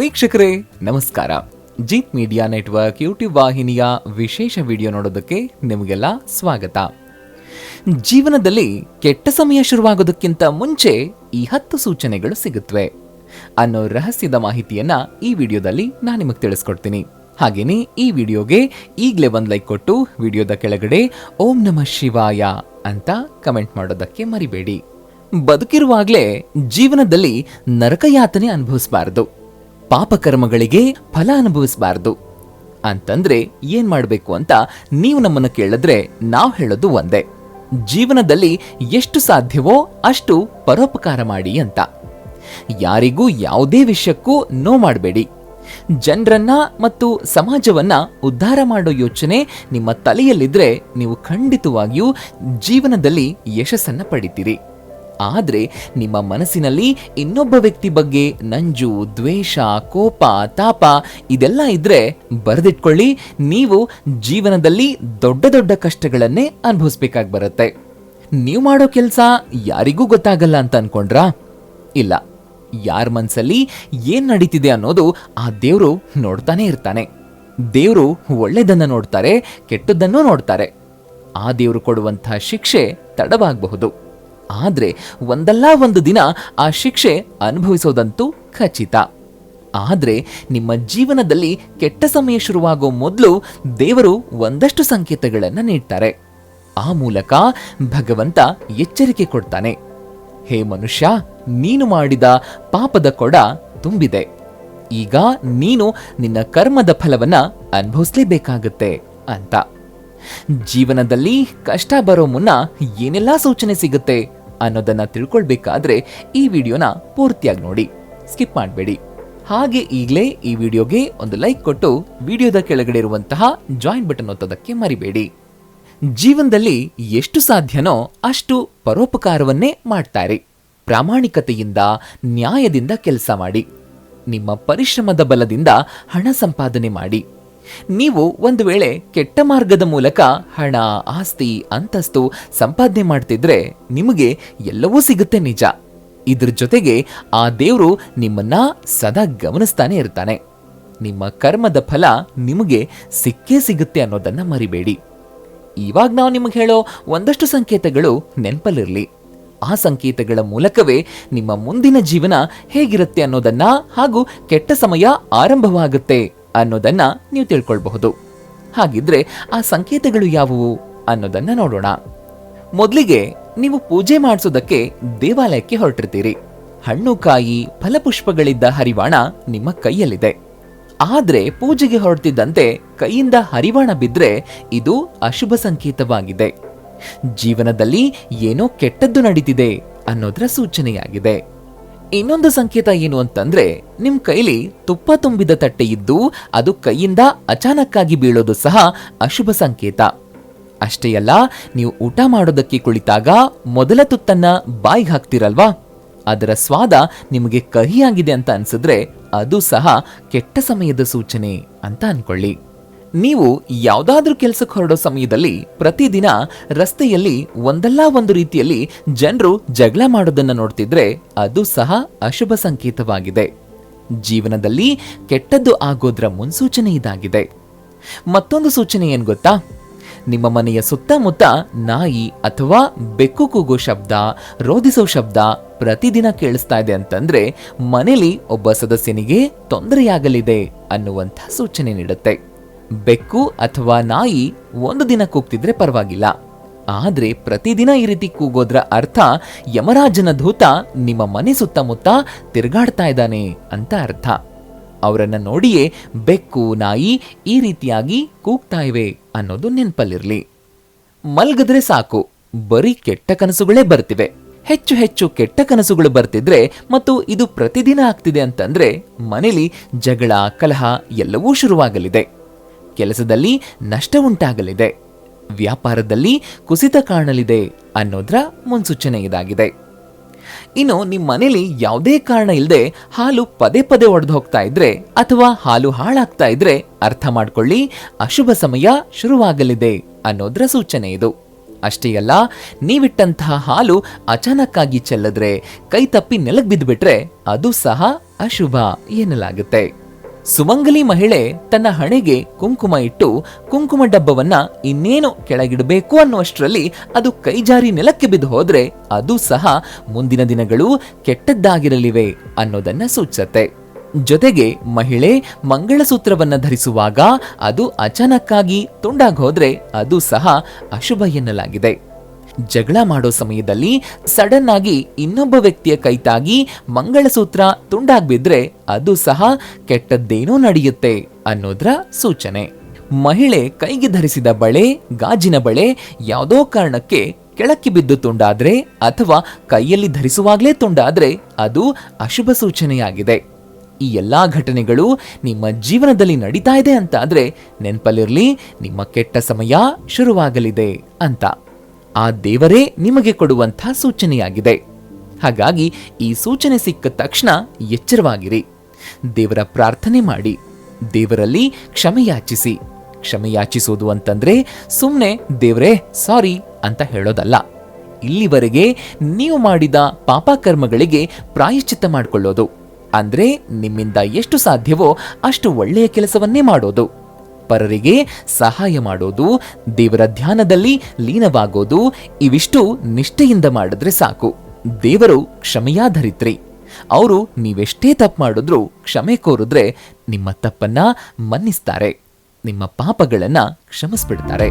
ವೀಕ್ಷಕರೇ, ನಮಸ್ಕಾರ. Jeet media network YouTube ವಾಹಿನಿಯ ವಿಶೇಷ ವಿಡಿಯೋ ನೋಡೋದಕ್ಕೆ ನಿಮಗೆಲ್ಲ ಸ್ವಾಗತ. ಜೀವನದಲ್ಲಿ ಕೆಟ್ಟ ಸಮಯ ಶುರುವಾಗೋದಕ್ಕಿಂತ ಮುಂಚೆ ಈ ಹತ್ತು ಸೂಚನೆಗಳು ಸಿಗುತ್ತವೆ ಅನ್ನೋ ರಹಸ್ಯದ ಮಾಹಿತಿಯನ್ನ ಈ ವಿಡಿಯೋದಲ್ಲಿ ನಾನು ನಿಮಗೆ ತಿಳಿಸ್ಕೊಡ್ತೀನಿ. ಹಾಗೇನೆ ಈ ವಿಡಿಯೋಗೆ ಈಗಲೇ ಒಂದು ಲೈಕ್ ಕೊಟ್ಟು ವಿಡಿಯೋದ ಕೆಳಗಡೆ ಓಂ ನಮಃ ಶಿವಾಯ ಅಂತ ಕಮೆಂಟ್ ಮಾಡೋದಕ್ಕೆ ಮರಿಬೇಡಿ. ಬದುಕಿರುವಾಗಲೇ ಜೀವನದಲ್ಲಿ ನರಕಯಾತನೆ ಅನುಭವಿಸಬಾರದು. ಪಾಪಕರ್ಮಗಳಿಗೆ ಫಲ ಅನುಭವಿಸಬಾರದು. ಅಂತಂದ್ರೆ ಏನ್ ಮಾಡಬೇಕು ಅಂತ ನೀವು ನಮ್ಮನ್ನು ಕೇಳಿದ್ರೆ ನಾವು ಹೇಳೋದು ಒಂದೇ. ಜೀವನದಲ್ಲಿ ಎಷ್ಟು ಸಾಧ್ಯವೋ ಅಷ್ಟು ಪರೋಪಕಾರ ಮಾಡಿ ಅಂತ. ಯಾರಿಗೂ ಯಾವುದೇ ವಿಷಯಕ್ಕೂ ನೋ ಮಾಡಬೇಡಿ. ಜನರನ್ನ ಮತ್ತು ಸಮಾಜವನ್ನ ಉದ್ಧಾರ ಮಾಡೋ ಯೋಚನೆ ನಿಮ್ಮ ತಲೆಯಲ್ಲಿದ್ರೆ ನೀವು ಖಂಡಿತವಾಗಿಯೂ ಜೀವನದಲ್ಲಿ ಯಶಸ್ಸನ್ನ ಪಡಿತೀರಿ. ಆದ್ರೆ ನಿಮ್ಮ ಮನಸ್ಸಿನಲ್ಲಿ ಇನ್ನೊಬ್ಬ ವ್ಯಕ್ತಿ ಬಗ್ಗೆ ನಂಜು, ದ್ವೇಷ, ಕೋಪ, ತಾಪ ಇದೆಲ್ಲ ಇದ್ರೆ ಬರೆದಿಟ್ಕೊಳ್ಳಿ. ನೀವು ಜೀವನದಲ್ಲಿ ದೊಡ್ಡ ದೊಡ್ಡ ಕಷ್ಟಗಳನ್ನೇ ಅನುಭವಿಸ್ಬೇಕಾಗಿ ಬರುತ್ತೆ. ನೀವು ಮಾಡೋ ಕೆಲಸ ಯಾರಿಗೂ ಗೊತ್ತಾಗಲ್ಲ ಅಂತ ಅನ್ಕೊಂಡ್ರಾ? ಇಲ್ಲ. ಯಾರ ಮನಸ್ಸಲ್ಲಿ ಏನ್ ನಡೀತಿದೆ ಅನ್ನೋದು ಆ ದೇವರು ನೋಡ್ತಾನೆ ಇರ್ತಾನೆ. ದೇವರು ಒಳ್ಳೆದನ್ನ ನೋಡ್ತಾರೆ, ಕೆಟ್ಟದ್ದನ್ನು ನೋಡ್ತಾರೆ. ಆ ದೇವರು ಕೊಡುವಂತಹ ಶಿಕ್ಷೆ ತಡವಾಗಬಹುದು. ಆದ್ರೆ ಒಂದಲ್ಲ ಒಂದು ದಿನ ಆ ಶಿಕ್ಷೆ ಅನುಭವಿಸೋದಂತೂ ಖಚಿತ. ಆದರೆ ನಿಮ್ಮ ಜೀವನದಲ್ಲಿ ಕೆಟ್ಟ ಸಮಯ ಶುರುವಾಗೋ ಮೊದಲು ದೇವರು ಒಂದಷ್ಟು ಸಂಕೇತಗಳನ್ನು ನೀಡ್ತಾರೆ. ಆ ಮೂಲಕ ಭಗವಂತ ಎಚ್ಚರಿಕೆ ಕೊಡ್ತಾನೆ. ಹೇ ಮನುಷ್ಯ, ನೀನು ಮಾಡಿದ ಪಾಪದ ಕೊಡ ತುಂಬಿದೆ. ಈಗ ನೀನು ನಿನ್ನ ಕರ್ಮದ ಫಲವನ್ನ ಅನುಭವಿಸಲೇಬೇಕಾಗುತ್ತೆ ಅಂತ. ಜೀವನದಲ್ಲಿ ಕಷ್ಟ ಬರೋ ಮುನ್ನ ಏನೆಲ್ಲ ಸೂಚನೆ ಸಿಗುತ್ತೆ? ಅನ್ನೋದನ್ನ ತಿಳ್ಕೊಳ್ಬೇಕಾದ್ರೆ ಈ ವಿಡಿಯೋನ ಪೂರ್ತಿಯಾಗಿ ನೋಡಿ. ಸ್ಕಿಪ್ ಮಾಡಬೇಡಿ. ಹಾಗೆ ಈಗಲೇ ಈ ವಿಡಿಯೋಗೆ ಒಂದು ಲೈಕ್ ಕೊಟ್ಟು ವಿಡಿಯೋದ ಕೆಳಗಡೆ ಇರುವಂತಹ ಜಾಯಿನ್ ಬಟನ್ ಒತ್ತೋದಕ್ಕೆ ಮರಿಬೇಡಿ. ಜೀವನದಲ್ಲಿ ಎಷ್ಟು ಸಾಧ್ಯನೋ ಅಷ್ಟು ಪರೋಪಕಾರವನ್ನೇ ಮಾಡ್ತಾರೆ. ಪ್ರಾಮಾಣಿಕತೆಯಿಂದ, ನ್ಯಾಯದಿಂದ ಕೆಲಸ ಮಾಡಿ. ನಿಮ್ಮ ಪರಿಶ್ರಮದ ಬಲದಿಂದ ಹಣ ಸಂಪಾದನೆ ಮಾಡಿ. ನೀವು ಒಂದು ವೇಳೆ ಕೆಟ್ಟ ಮಾರ್ಗದ ಮೂಲಕ ಹಣ, ಆಸ್ತಿ, ಅಂತಸ್ತು ಸಂಪಾದನೆ ಮಾಡ್ತಿದ್ರೆ ನಿಮಗೆ ಎಲ್ಲವೂ ಸಿಗುತ್ತೆ ನಿಜ. ಇದ್ರ ಜೊತೆಗೆ ಆ ದೇವರು ನಿಮ್ಮನ್ನ ಸದಾ ಗಮನಿಸ್ತಾನೆ ಇರ್ತಾನೆ. ನಿಮ್ಮ ಕರ್ಮದ ಫಲ ನಿಮಗೆ ಸಿಕ್ಕೇ ಸಿಗುತ್ತೆ ಅನ್ನೋದನ್ನ ಮರಿಬೇಡಿ. ಇವಾಗ ನಾವು ನಿಮಗೆ ಹೇಳೋ ಒಂದಷ್ಟು ಸಂಕೇತಗಳು ನೆನಪಲ್ಲಿರಲಿ. ಆ ಸಂಕೇತಗಳ ಮೂಲಕವೇ ನಿಮ್ಮ ಮುಂದಿನ ಜೀವನ ಹೇಗಿರುತ್ತೆ ಅನ್ನೋದನ್ನ ಹಾಗೂ ಕೆಟ್ಟ ಸಮಯ ಆರಂಭವಾಗುತ್ತೆ. ಅನ್ನೋದನ್ನ ನೀವು ತಿಳ್ಕೊಳ್ಬಹುದು. ಹಾಗಿದ್ರೆ ಆ ಸಂಕೇತಗಳು ಯಾವುವು ಅನ್ನೋದನ್ನ ನೋಡೋಣ. ಮೊದಲಿಗೆ ನೀವು ಪೂಜೆ ಮಾಡಿಸೋದಕ್ಕೆ ದೇವಾಲಯಕ್ಕೆ ಹೊರಟಿರ್ತೀರಿ. ಹಣ್ಣು ಕಾಯಿ, ಫಲಪುಷ್ಪಗಳಿದ್ದ ಹರಿವಾಣ ನಿಮ್ಮ ಕೈಯಲ್ಲಿದೆ. ಆದ್ರೆ ಪೂಜೆಗೆ ಹೊರಟಿದ್ದಂತೆ ಕೈಯಿಂದ ಹರಿವಾಣ ಬಿದ್ರೆ ಇದು ಅಶುಭ ಸಂಕೇತವಾಗಿದೆ. ಜೀವನದಲ್ಲಿ ಏನೋ ಕೆಟ್ಟದ್ದು ನಡೀತಿದೆ ಅನ್ನೋದರ ಸೂಚನೆಯಾಗಿದೆ. ಇನ್ನೊಂದು ಸಂಕೇತ ಏನು ಅಂತಂದ್ರೆ, ನಿಮ್ ಕೈಲಿ ತುಪ್ಪ ತುಂಬಿದ ತಟ್ಟೆ ಇದ್ದು, ಅದು ಕೈಯಿಂದ ಅಚಾನಕ್ಕಾಗಿ ಬೀಳೋದು ಸಹ ಅಶುಭ ಸಂಕೇತ. ಅಷ್ಟೇ ಅಲ್ಲ, ನೀವು ಊಟ ಮಾಡೋದಕ್ಕೆ ಕುಳಿತಾಗ ಮೊದಲ ತುತ್ತನ್ನ ಬಾಯಿಗೆ ಹಾಕ್ತಿರಲ್ವಾ? ಅದರ ಸ್ವಾದ ನಿಮಗೆ ಕಹಿಯಾಗಿದೆ ಅಂತ ಅನ್ಸಿದ್ರೆ, ಅದು ಸಹ ಕೆಟ್ಟ ಸಮಯದ ಸೂಚನೆ ಅಂತ ಅನ್ಕೊಳ್ಳಿ. ನೀವು ಯಾವುದಾದ್ರೂ ಕೆಲಸಕ್ಕೆ ಹೊರಡೋ ಸಮಯದಲ್ಲಿ ಪ್ರತಿದಿನ ರಸ್ತೆಯಲ್ಲಿ ಒಂದಲ್ಲ ಒಂದು ರೀತಿಯಲ್ಲಿ ಜನರು ಜಗಳ ಮಾಡೋದನ್ನು ನೋಡ್ತಿದ್ರೆ ಅದು ಸಹ ಅಶುಭ ಸಂಕೇತವಾಗಿದೆ. ಜೀವನದಲ್ಲಿ ಕೆಟ್ಟದ್ದು ಆಗೋದ್ರ ಮುನ್ಸೂಚನೆ ಇದಾಗಿದೆ. ಮತ್ತೊಂದು ಸೂಚನೆ ಏನು ಗೊತ್ತಾ? ನಿಮ್ಮ ಮನೆಯ ಸುತ್ತಮುತ್ತ ನಾಯಿ ಅಥವಾ ಬೆಕ್ಕು ಕೂಗೋ ಶಬ್ದ, ರೋಧಿಸೋ ಶಬ್ದ ಪ್ರತಿದಿನ ಕೇಳಿಸ್ತಾ ಇದೆ ಅಂತಂದ್ರೆ ಮನೇಲಿ ಒಬ್ಬ ಸದಸ್ಯನಿಗೆ ತೊಂದರೆಯಾಗಲಿದೆ ಅನ್ನುವಂಥ ಸೂಚನೆ ನೀಡುತ್ತೆ. ಬೆಕ್ಕು ಅಥವಾ ನಾಯಿ ಒಂದು ದಿನ ಕೂಗ್ತಿದ್ರೆ ಪರವಾಗಿಲ್ಲ. ಆದ್ರೆ ಪ್ರತಿದಿನ ಈ ರೀತಿ ಕೂಗೋದ್ರ ಅರ್ಥ ಯಮರಾಜನ ಧೂತ ನಿಮ್ಮ ಮನೆ ಸುತ್ತಮುತ್ತ ತಿರುಗಾಡ್ತಾ ಇದ್ದಾನೆ ಅಂತ ಅರ್ಥ. ಅವರನ್ನ ನೋಡಿಯೇ ಬೆಕ್ಕು, ನಾಯಿ ಈ ರೀತಿಯಾಗಿ ಕೂಗ್ತಾ ಇವೆ ಅನ್ನೋದು ನೆನಪಲ್ಲಿರಲಿ. ಮಲ್ಗದ್ರೆ ಸಾಕು, ಬರೀ ಕೆಟ್ಟ ಕನಸುಗಳೇ ಬರ್ತಿವೆ. ಹೆಚ್ಚು ಹೆಚ್ಚು ಕೆಟ್ಟ ಕನಸುಗಳು ಬರ್ತಿದ್ರೆ ಮತ್ತು ಇದು ಪ್ರತಿದಿನ ಆಗ್ತಿದೆ ಅಂತಂದ್ರೆ ಮನೇಲಿ ಜಗಳ, ಕಲಹ ಎಲ್ಲವೂ ಶುರುವಾಗಲಿದೆ. ಕೆಲಸದಲ್ಲಿ ನಷ್ಟ ಉಂಟಾಗಲಿದೆ ವ್ಯಾಪಾರದಲ್ಲಿ ಕುಸಿತ ಕಾಣಲಿದೆ ಅನ್ನೋದ್ರ ಮುನ್ಸೂಚನೆ ಇದಾಗಿದೆ. ಇನ್ನು ನಿಮ್ಮ ಮನೇಲಿ ಯಾವುದೇ ಕಾರಣ ಇಲ್ಲದೆ ಹಾಲು ಪದೇ ಪದೇ ಒಡೆದು ಹೋಗ್ತಾ ಇದ್ರೆ ಅಥವಾ ಹಾಲು ಹಾಳಾಗ್ತಾ ಇದ್ರೆ ಅರ್ಥ ಮಾಡ್ಕೊಳ್ಳಿ, ಅಶುಭ ಸಮಯ ಶುರುವಾಗಲಿದೆ ಅನ್ನೋದ್ರ ಸೂಚನೆ ಇದು. ಅಷ್ಟೇ ಅಲ್ಲ, ನೀವಿಟ್ಟಂತಹ ಹಾಲು ಅಚಾನಕ್ಕಾಗಿ ಚೆಲ್ಲದ್ರೆ ಕೈ ತಪ್ಪಿ ನೆಲಕ್ಕೆ ಬಿದ್ದುಬಿಟ್ರೆ ಅದು ಸಹ ಅಶುಭ ಎನ್ನಲಾಗುತ್ತೆ. ಸುಮಂಗಲಿ ಮಹಿಳೆ ತನ್ನ ಹಣೆಗೆ ಕುಂಕುಮ ಇಟ್ಟು ಕುಂಕುಮ ಡಬ್ಬವನ್ನ ಇನ್ನೇನು ಕೆಳಗಿಡಬೇಕು ಅನ್ನುವಷ್ಟರಲ್ಲಿ ಅದು ಕೈಜಾರಿ ನೆಲಕ್ಕೆ ಬಿದ್ದು ಹೋದ್ರೆ ಅದು ಸಹ ಮುಂದಿನ ದಿನಗಳು ಕೆಟ್ಟದ್ದಾಗಿರಲಿವೆ ಅನ್ನೋದನ್ನ ಸೂಚತೆ. ಜೊತೆಗೆ ಮಹಿಳೆ ಮಂಗಳಸೂತ್ರವನ್ನ ಧರಿಸುವಾಗ ಅದು ಅಚಾನಕ್ಕಾಗಿ ತುಂಡಾಗೋದ್ರೆ ಅದು ಸಹ ಅಶುಭ ಎನ್ನಲಾಗಿದೆ. ಜಗಳ ಮಾಡೋ ಸಮಯದಲ್ಲಿ ಸಡನ್ ಆಗಿ ಇನ್ನೊಬ್ಬ ವ್ಯಕ್ತಿಯ ಕೈತಾಗಿ ಮಂಗಳಸೂತ್ರ ತುಂಡಾಗ್ಬಿದ್ರೆ ಅದು ಸಹ ಕೆಟ್ಟದ್ದೇನೋ ನಡೆಯುತ್ತೆ ಅನ್ನೋದ್ರ ಸೂಚನೆ. ಮಹಿಳೆ ಕೈಗೆ ಧರಿಸಿದ ಬಳೆ, ಗಾಜಿನ ಬಳೆ ಯಾವುದೋ ಕಾರಣಕ್ಕೆ ಕೆಳಕ್ಕೆ ಬಿದ್ದು ತುಂಡಾದ್ರೆ ಅಥವಾ ಕೈಯಲ್ಲಿ ಧರಿಸುವಾಗ್ಲೇ ತುಂಡಾದ್ರೆ ಅದು ಅಶುಭ ಸೂಚನೆಯಾಗಿದೆ. ಈ ಎಲ್ಲಾ ಘಟನೆಗಳು ನಿಮ್ಮ ಜೀವನದಲ್ಲಿ ನಡೀತಾ ಇದೆ ಅಂತಾದ್ರೆ ನೆನಪಲ್ಲಿರಲಿ, ನಿಮ್ಮ ಕೆಟ್ಟ ಸಮಯ ಶುರುವಾಗಲಿದೆ ಅಂತ. ಆ ದೇವರೇ ನಿಮಗೆ ಕೊಡುವಂಥ ಸೂಚನೆಯಾಗಿದೆ. ಹಾಗಾಗಿ ಈ ಸೂಚನೆ ಸಿಕ್ಕ ತಕ್ಷಣ ಎಚ್ಚರವಾಗಿರಿ. ದೇವರ ಪ್ರಾರ್ಥನೆ ಮಾಡಿ. ದೇವರಲ್ಲಿ ಕ್ಷಮೆಯಾಚಿಸಿ. ಕ್ಷಮೆಯಾಚಿಸೋದು ಕ್ಷಮೆ ಅಂತಂದ್ರೆ ಸುಮ್ಮನೆ ದೇವರೇ ಸಾರಿ ಅಂತ ಹೇಳೋದಲ್ಲ. ಇಲ್ಲಿವರೆಗೆ ನೀವು ಮಾಡಿದ ಪಾಪಕರ್ಮಗಳಿಗೆ ಪ್ರಾಯಶ್ಚಿತ್ತ ಮಾಡಿಕೊಳ್ಳೋದು. ಅಂದ್ರೆ ನಿಮ್ಮಿಂದ ಎಷ್ಟು ಸಾಧ್ಯವೋ ಅಷ್ಟು ಒಳ್ಳೆಯ ಕೆಲಸವನ್ನೇ ಮಾಡೋದು. ಪರರಿಗೆ ಸಹಾಯ ಮಾಡೋದು, ದೇವರ ಧ್ಯಾನದಲ್ಲಿ ಲೀನವಾಗೋದು, ಇವಿಷ್ಟು ನಿಷ್ಠೆಯಿಂದ ಮಾಡಿದ್ರೆ ಸಾಕು. ದೇವರು ಕ್ಷಮೆಯಾಧರಿತ್ರಿ ಅವರು ನೀವೆಷ್ಟೇ ತಪ್ಪು ಮಾಡಿದ್ರೂ ಕ್ಷಮೆ ಕೋರಿದ್ರೆ ನಿಮ್ಮ ತಪ್ಪನ್ನ ಮನ್ನಿಸ್ತಾರೆ. ನಿಮ್ಮ ಪಾಪಗಳನ್ನ ಕ್ಷಮಿಸ್ಬಿಡ್ತಾರೆ.